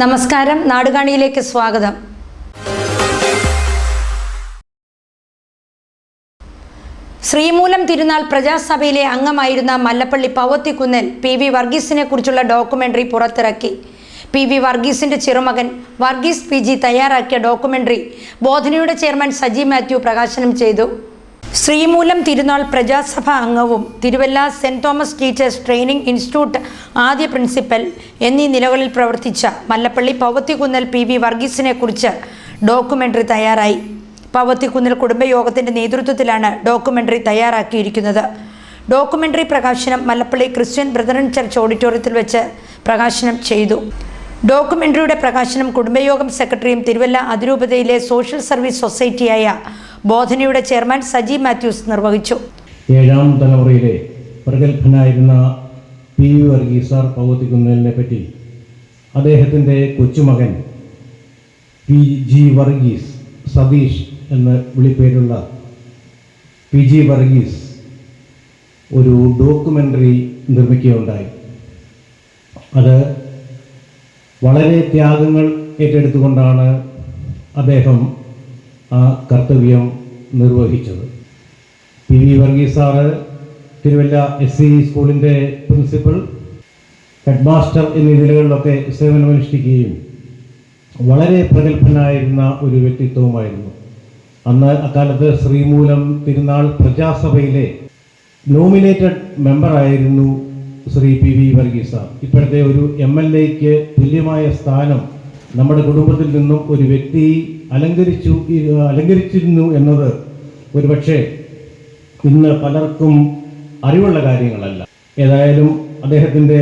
നമസ്കാരം. നാടുകാണിയിലേക്ക് സ്വാഗതം. ശ്രീമൂലം തിരുനാൾ പ്രജാസഭയിലെ അംഗമായിരുന്ന മല്ലപ്പള്ളി പവത്തിക്കുന്നൽ പി വി വർഗീസിനെ കുറിച്ചുള്ള ഡോക്യുമെന്ററി പുറത്തിറക്കി. പി വി വർഗീസിന്റെ ചെറുമകൻ വർഗീസ് പി ജി തയ്യാറാക്കിയ ഡോക്യുമെന്ററി ബോധനയുടെ ചെയർമാൻ സജി മാത്യു പ്രകാശനം ചെയ്തു. ശ്രീമൂലം തിരുനാൾ പ്രജാസഭ അംഗവും Thiruvalla saint Thomas teachers training institute ആദ്യ പ്രിൻസിപ്പൽ എന്നീ നിലകളിൽ പ്രവർത്തിച്ച മല്ലപ്പള്ളി പവത്തിക്കുന്നൽ പി വി വർഗീസിനെക്കുറിച്ച് ഡോക്യുമെന്ററി തയ്യാറായി. പവത്തികുന്നൽ കുടുംബയോഗത്തിന്റെ നേതൃത്വത്തിലാണ് ഡോക്യുമെന്ററി തയ്യാറാക്കിയിരിക്കുന്നത്. ഡോക്യുമെന്ററി പ്രകാശനം മല്ലപ്പള്ളി ക്രിസ്ത്യൻ ബ്രദറൻ ചർച്ച് ഓഡിറ്റോറിയത്തിൽ വെച്ച് പ്രകാശനം ചെയ്തു. ഡോക്യുമെന്ററിയുടെ പ്രകാശനം കുടുംബയോഗം സെക്രട്ടറിയും തിരുവല്ല അതിരൂപതയിലെ സോഷ്യൽ സർവീസ് സൊസൈറ്റിയായ ബോധനയുടെ ചെയർമാൻ സജി മാത്യൂസ് നിർവഹിച്ചു. ഏഴാം തലമുറയിലെ പ്രഗത്ഭനായിരുന്ന പി യു വർഗീസാർ പൗത്തിക്കുന്നതിനെ പറ്റി അദ്ദേഹത്തിന്റെ കൊച്ചുമകൻ പി ജി വർഗീസ് സതീഷ് എന്ന വിളിപ്പേരുള്ള പി ജി വർഗീസ് ഒരു ഡോക്യുമെന്ററി നിർമ്മിക്കുകയുണ്ടായി. അത് വളരെ ത്യാഗങ്ങൾ ഏറ്റെടുത്തുകൊണ്ടാണ് അദ്ദേഹം ആ കർത്തവ്യം നിർവഹിച്ചത്. P V Varghese sir Thiruvalla S C സ്കൂളിന്റെ പ്രിൻസിപ്പൽ ഹെഡ് മാസ്റ്റർ എന്നീ നിലകളിലൊക്കെ സേവനമനുഷ്ഠിക്കുകയും വളരെ പ്രഗത്ഭനായിരുന്ന ഒരു വ്യക്തിത്വമായിരുന്നു അന്ന് അക്കാലത്ത് ശ്രീമൂലം തിരുനാൾ പ്രജാസഭയിലെ നോമിനേറ്റഡ് മെമ്പറായിരുന്നു ശ്രീ പി വി വർഗീസ് ഇപ്പോഴത്തെ ഒരു എം എൽ എക്ക് തുല്യമായ സ്ഥാനം നമ്മുടെ കുടുംബത്തിൽ നിന്നും ഒരു വ്യക്തി അലങ്കരിച്ചു അലങ്കരിച്ചിരുന്നു എന്നത് ഒരുപക്ഷെ ഇന്ന് പലർക്കും അറിവുള്ള കാര്യങ്ങളല്ല. ഏതായാലും അദ്ദേഹത്തിന്റെ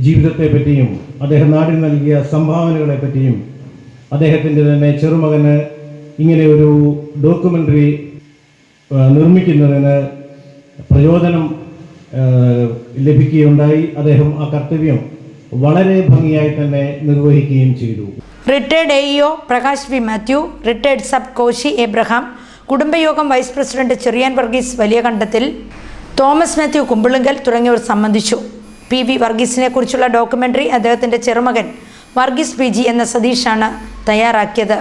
ജീവിതത്തെ പറ്റിയും അദ്ദേഹം നാടിന് നൽകിയ സംഭാവനകളെ പറ്റിയും അദ്ദേഹത്തിന്റെ തന്നെ ചെറുമകന് ഇങ്ങനെ ഒരു ഡോക്യുമെന്ററി നിർമ്മിക്കുന്നതിന് പ്രചോദനം ലഭിക്കുകയുണ്ടായി. അദ്ദേഹം ആ കർത്തവ്യം വളരെ ഭംഗിയായി തന്നെ നിർവഹിക്കുകയും ചെയ്തു. Retired A E O Prakash V Mathew retired sub Koshy Abraham കുടുംബയോഗം vice president Cherian Varghese വലിയ കണ്ടത്തിൽ തോമസ് മാത്യു കുമ്പിളുങ്കൽ തുടങ്ങിയവർ സംബന്ധിച്ചു. പി വി വർഗീസിനെ കുറിച്ചുള്ള ഡോക്യുമെന്ററി അദ്ദേഹത്തിന്റെ ചെറുമകൻ വർഗീസ് പി ജി എന്ന സതീഷാണ് തയ്യാറാക്കിയത്.